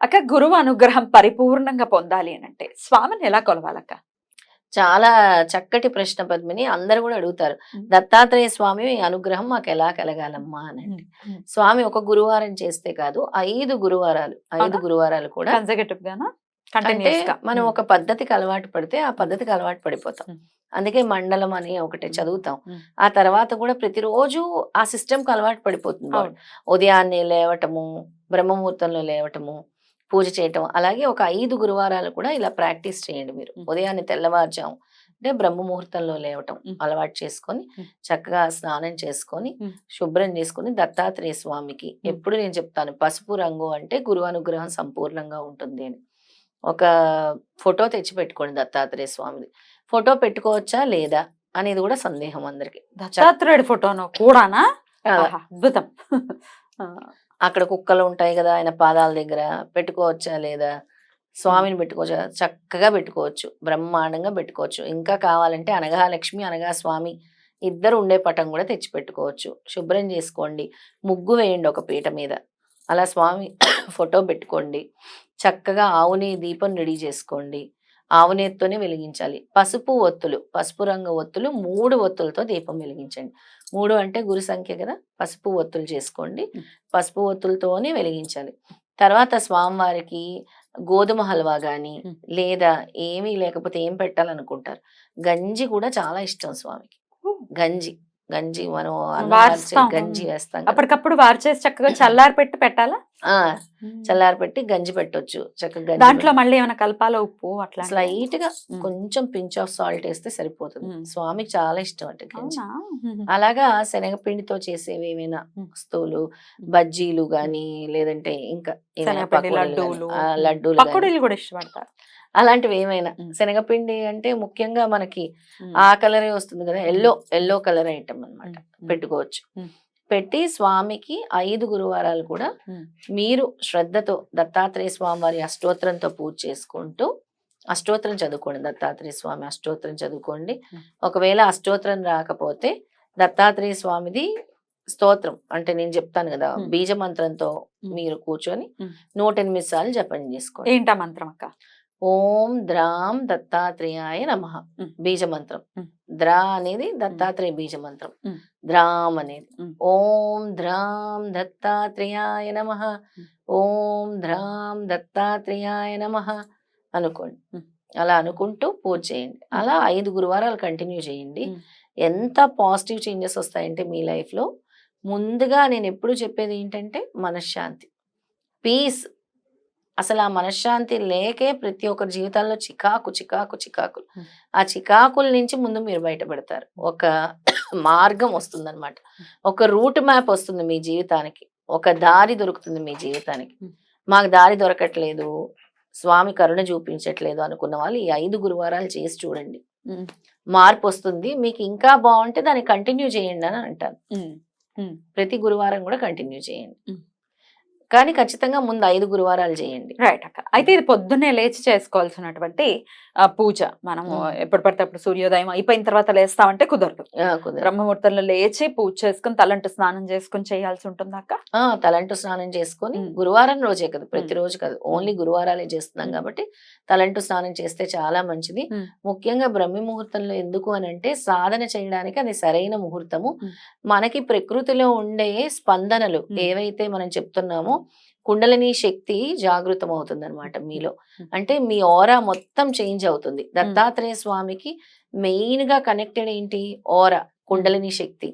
అక్క గురువు అనుగ్రహం పరిపూర్ణంగా పొందాలి అని అంటే స్వామిని ఎలా కొలవాలక్క? చాలా చక్కటి ప్రశ్న పద్మిని. అందరు కూడా అడుగుతారు. దత్తాత్రేయ స్వామి అనుగ్రహం మాకు ఎలా కలగాలమ్మా అని స్వామి ఒక గురువారం చేస్తే కాదు ఐదు గురువారాలు ఐదు? గురువారాలు కూడా కన్సర్గేటివ్ గానా అంటే మనం ఒక పద్ధతికి అలవాటు పడితే ఆ పద్ధతికి అలవాటు పడిపోతాం. అందుకే మండలం అని ఒకటి చదువుతాం. ఆ తర్వాత కూడా ప్రతిరోజు ఆ సిస్టమ్కి అలవాటు పడిపోతుంది. ఉదయాన్నే లేవటము బ్రహ్మముహూర్తంలో లేవటము పూజ చేయటం అలాగే ఒక ఐదు గురువారాలు కూడా ఇలా ప్రాక్టీస్ చేయండి మీరు. ఉదయాన్నే తెల్లవారుజాము అంటే బ్రహ్మ ముహూర్తంలో లేవటం. అలవాటు చేసుకొని. చక్కగా స్నానం చేసుకొని. శుభ్రం చేసుకొని దత్తాత్రేయ స్వామికి. ఎప్పుడు నేను చెప్తాను పసుపు రంగు అంటే గురు అనుగ్రహం సంపూర్ణంగా ఉంటుంది అని ఒక ఫోటో తెచ్చి పెట్టుకోండి దత్తాత్రేయ స్వామిది ఫోటో పెట్టుకోవచ్చా లేదా అనేది కూడా సందేహం అందరికి దత్తాత్రేయుడి ఫోటోను కూడానా అద్భుతం అక్కడ కుక్కలు ఉంటాయి కదా ఆయన పాదాల దగ్గర పెట్టుకోవచ్చా లేదా? స్వామిని పెట్టుకోవచ్చా? చక్కగా పెట్టుకోవచ్చు. బ్రహ్మాండంగా పెట్టుకోవచ్చు. ఇంకా కావాలంటే అనగా లక్ష్మి అనగా స్వామి ఇద్దరు ఉండే పటం కూడా తెచ్చి పెట్టుకోవచ్చు. శుభ్రం చేసుకోండి. ముగ్గు వేయండి ఒక పీట మీద. అలా స్వామి ఫోటో పెట్టుకోండి. చక్కగా ఆవుని దీపం రెడీ చేసుకోండి. ఆవునేత్తోనే వెలిగించాలి. పసుపు ఒత్తులు పసుపు రంగు ఒత్తులు మూడు ఒత్తులతో దీపం వెలిగించండి. మూడు అంటే గురు సంఖ్య కదా? పసుపు ఒత్తులు చేసుకోండి. పసుపు ఒత్తులతోనే వెలిగించాలి. తర్వాత స్వామివారికి గోధుమ హల్వా గాని మ్. లేదా ఏమీ లేకపోతే ఏం పెట్టాలనుకుంటారు? గంజి కూడా చాలా ఇష్టం స్వామికి. గంజి గంజి మనం. గంజి వేస్తాం. అప్పటికప్పుడు వారు చేసి చక్కగా చల్లారి పెట్టి పెట్టాలా? ఆ చల్లారి పెట్టి గంజి పెట్టొచ్చు చక్కగా దాంట్లో మళ్ళీ ఏమైనా కలపాలో ఉప్పు అట్లా స్లైట్గా. కొంచెం పించ్ ఆఫ్ సాల్ట్ వేస్తే సరిపోతుంది. స్వామికి చాలా ఇష్టం అంటే గంజి. అలాగా శనగపిండితో చేసేవి ఏమైనా. వస్తువులు బజ్జీలు గాని లేదంటే ఇంకా లడ్డూలు. లడ్డూలు కూడా ఇష్టపడతారు అలాంటివి ఏమైనా. శనగపిండి అంటే ముఖ్యంగా మనకి. ఆ కలరే వస్తుంది కదా ఎల్లో ఎల్లో కలర్ ఐటమ్ అన్నమాట ఉమ్. పెట్టుకోవచ్చు. పెట్టి స్వామికి ఐదు గురువారాలు కూడా. మీరు శ్రద్ధతో దత్తాత్రేయ స్వామి వారి అష్టోత్తరంతో పూజ చేసుకుంటూ అష్టోత్తరం చదువుకోండి దత్తాత్రేయ స్వామి అష్టోత్తరం చదువుకోండి. ఒకవేళ అష్టోత్తరం రాకపోతే దత్తాత్రేయ స్వామిది స్తోత్రం అంటే నేను చెప్తాను కదా. బీజ మంత్రంతో. మీరు కూర్చొని. నూట ఎనిమిది సార్లు జపం చేసుకోండి ఏంటా మంత్రం అక్క ఓం ద్రాం దత్తాత్రేయాయ నమ. మ్. బీజ మంత్రం మ్. ద్రా అనేది దత్తాత్రేయ బీజ మంత్రం. ద్రాం అనేది. ఓం ద్రాం దత్తాత్రేయాయ నమ. ఓం ద్రాం దత్తాత్రేయాయ నమ. అనుకోండి. అలా అనుకుంటూ పూజ చేయండి. అలా ఐదు గురువారాలు కంటిన్యూ చేయండి. ఎంత పాజిటివ్ చేంజెస్ వస్తాయంటే మీ life లో ముందుగా నేను ఎప్పుడు చెప్పేది ఏంటంటే మనశ్శాంతి. పీస్ అసలు ఆ మనశ్శాంతి లేకే ప్రతి ఒక్కరి జీవితాల్లో చికాకు చికాకు చికాకులు. ఆ చికాకుల నుంచి ముందు మీరు బయటపడతారు. ఒక మార్గం వస్తుందన్నమాట. ఒక రూట్ మ్యాప్ వస్తుంది మీ జీవితానికి. ఒక దారి దొరుకుతుంది మీ జీవితానికి. మాకు దారి దొరకట్లేదు. స్వామి కరుణ చూపించట్లేదు అనుకున్న వాళ్ళు ఈ ఐదు గురువారాలు చేసి చూడండి. మార్పు వస్తుంది. మీకు ఇంకా బాగుంటే దాన్ని కంటిన్యూ చేయండి అని అంటాను. ప్రతి గురువారం కూడా కంటిన్యూ చేయండి. కానీ ఖచ్చితంగా ముందు ఐదు గురువారాలు చేయండి రైట్ అక్క అయితే ఇది పొద్దున్నే లేచి చేసుకోవాల్సినటువంటి పూజ మనము మ్మ్. ఎప్పుడు పడితే అప్పుడు సూర్యోదయం అయిపోయిన తర్వాత లేస్తామంటే కుదరదు. బ్రహ్మముహూర్తంలో లేచి పూజ చేసుకుని తలంటు స్నానం చేసుకుని చేయాల్సి ఉంటుంది అక్క ఆ, తలంటు స్నానం చేసుకొని మ్. గురువారం రోజే కదా ప్రతిరోజు కాదు ఓన్లీ గురువారాలే చేస్తున్నాం. కాబట్టి తలంటు స్నానం చేస్తే చాలా మంచిది. ముఖ్యంగా బ్రహ్మి ముహూర్తంలో ఎందుకు అని అంటే సాధన చేయడానికి అది సరైన ముహూర్తము. మనకి ప్రకృతిలో ఉండే స్పందనలు. ఏవైతే మనం చెప్తున్నామో కుండలిని శక్తి జాగృతం అవుతుంది అనమాట మీలో. అంటే మీ ఓరా మొత్తం చేంజ్ అవుతుంది. దత్తాత్రేయ స్వామికి మెయిన్గా కనెక్టెడ్ ఏంటి? ఓరా కుండలిని శక్తి.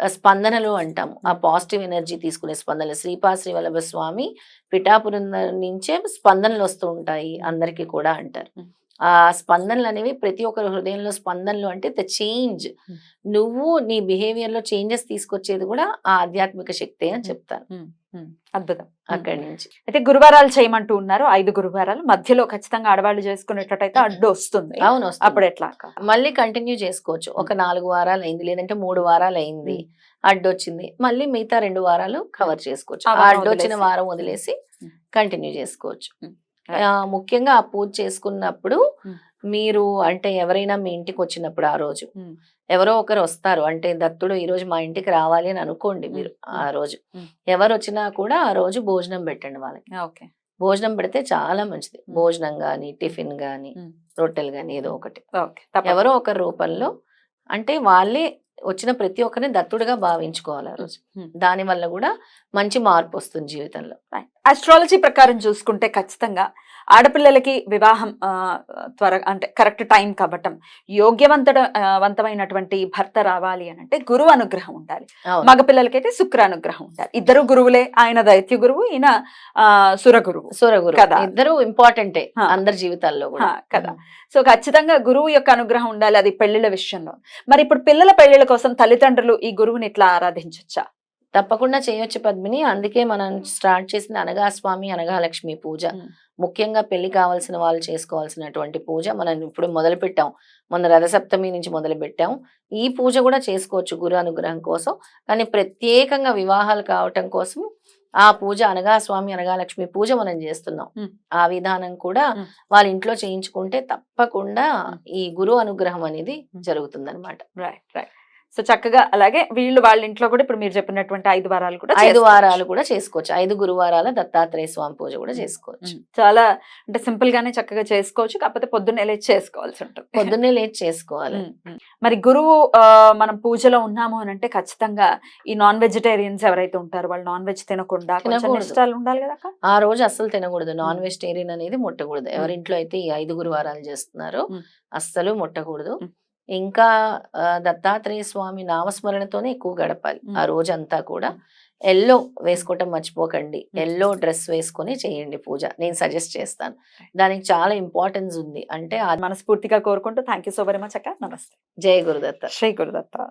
స్పందనలు అంటాము ఆ. పాజిటివ్ ఎనర్జీ తీసుకునే స్పందనలు. శ్రీపా శ్రీవల్లభ స్వామి పిఠాపురం నుంచే స్పందనలు వస్తూ ఉంటాయి అందరికీ కూడా అంటారు. ఆ స్పందనలు అనేవి ప్రతి ఒక్కరి హృదయంలో స్పందనలు అంటే ద చేంజ్. నువ్వు నీ బిహేవియర్లో చేంజెస్ తీసుకొచ్చేది కూడా ఆ ఆధ్యాత్మిక శక్తే అని. చెప్తాను. అద్భుతం. అక్కడి నుంచి అయితే గురువారాలు చేయమంటూ ఉన్నారు. ఐదు గురువారాలు. మధ్యలో ఖచ్చితంగా ఆడవాళ్ళు చేసుకునేటట్టయితే అడ్డు వస్తుంది. అవును. అప్పుడు ఎట్లా? మళ్ళీ కంటిన్యూ చేసుకోవచ్చు. ఒక నాలుగు వారాలు అయింది. లేదంటే మూడు వారాలు అయింది. అడ్డొచ్చింది. మళ్ళీ మిగతా రెండు వారాలు కవర్ చేసుకోవచ్చు. ఆ ఆ వారం వదిలేసి. వారం వదిలేసి ఉమ్. కంటిన్యూ చేసుకోవచ్చు. ముఖ్యంగా ఆ పూజ చేసుకున్నప్పుడు. మీరు అంటే ఎవరైనా మీ ఇంటికి వచ్చినప్పుడు ఆ రోజు. ఎవరో ఒకరు వస్తారు అంటే దత్తుడు ఈ రోజు మా ఇంటికి రావాలి అని అనుకోండి మీరు. ఆ రోజు. ఎవరు వచ్చినా కూడా ఆ రోజు భోజనం పెట్టండి వాళ్ళకి ఓకే భోజనం పెడితే చాలా మంచిది. భోజనం గాని టిఫిన్ గాని. రొట్టెలు గాని ఏదో ఒకటి. ఎవరో ఒకరి రూపంలో అంటే వాళ్ళే వచ్చిన ప్రతి ఒక్కరిని దత్తుడుగా భావించుకోవాలి ఆ రోజు. దాని వల్ల కూడా మంచి మార్పు వస్తుంది జీవితంలో ఆస్ట్రాలజీ ప్రకారం చూసుకుంటే ఖచ్చితంగా ఆడపిల్లలకి వివాహం త్వర అంటే కరెక్ట్ టైం కావటం యోగ్యవంతుడ వంతమైనటువంటి భర్త రావాలి అని అంటే గురువు అనుగ్రహం ఉండాలి. మగపిల్లలకైతే శుక్ర అనుగ్రహం ఉండాలి ఇద్దరు గురువులే ఆయన దైత్య గురువు ఈయన ఆ, సుర గురువు సూరగురు కదా. ఇద్దరు ఇంపార్టెంటే. అందరి జీవితాల్లో కదా. సో ఖచ్చితంగా గురువు యొక్క అనుగ్రహం ఉండాలి అది పెళ్ళిళ్ళ విషయంలో మరి ఇప్పుడు పిల్లల పెళ్ళిళ్ళ కోసం తల్లిదండ్రులు ఈ గురువుని ఇట్లా ఆరాధించచ్చా తప్పకుండా చేయొచ్చు పద్మిని అందుకే మనం స్టార్ట్ చేసిన అనగా స్వామి అనగా లక్ష్మి పూజ. ముఖ్యంగా పెళ్ళి కావాల్సిన వాళ్ళు చేసుకోవాల్సినటువంటి పూజ మనం ఇప్పుడు మొదలు పెట్టాం మొన్న రథసప్తమి నుంచి మొదలు పెట్టాం ఈ పూజ కూడా చేసుకోవచ్చు గురు అనుగ్రహం కోసం కానీ ప్రత్యేకంగా వివాహాలు కావటం కోసం ఆ పూజ అనగా స్వామి అనగా లక్ష్మి పూజ మనం చేస్తున్నాం. ఆ విధానం కూడా. వాళ్ళ ఇంట్లో చేయించుకుంటే తప్పకుండా. ఈ గురు అనుగ్రహం అనేది. జరుగుతుంది రైట్ రైట్ సో చక్కగా అలాగే వీళ్ళు వాళ్ళ ఇంట్లో కూడా ఇప్పుడు మీరు చెప్పినటువంటి ఐదు వారాలు కూడా ఐదు. వారాలు కూడా చేసుకోవచ్చు ఐదు గురువారాల దత్తాత్రేయ స్వామి పూజ కూడా చేసుకోవచ్చు. చాలా అంటే సింపుల్ గానే చక్కగా చేసుకోవచ్చు కాకపోతే పొద్దున్నే లేచి చేసుకోవాల్సి ఉంటుంది పొద్దున్నే లేచి చేసుకోవాలి. మరి గురువు మనం పూజలో ఉన్నాము అని అంటే ఖచ్చితంగా ఈ నాన్ వెజిటేరియన్స్ ఎవరైతే ఉంటారో వాళ్ళు నాన్ వెజ్ తినకుండా. నిష్ఠాలు ఉండాలి కదా? ఆ రోజు అస్సలు తినకూడదు నాన్. వెజిటేరియన్ అనేది ముట్టకూడదు ఎవరింట్లో అయితే ఈ ఐదు గురువారాలు చేస్తున్నారో. అస్సలు ముట్టకూడదు. ఇంకా దత్తాత్రేయ స్వామి నామస్మరణతోనే ఎక్కువ గడపాలి. ఆ రోజంతా కూడా. ఎల్లో వేసుకోవటం మర్చిపోకండి. ఎల్లో డ్రెస్ వేసుకొని చేయండి పూజ. నేను సజెస్ట్ చేస్తాను. దానికి చాలా ఇంపార్టెన్స్ ఉంది. అంటే మనస్ఫూర్తిగా కోరుకుంటూ thank you so very much అక్క. నమస్తే. జయ గురుదత్త. శ్రీ గురుదత్త.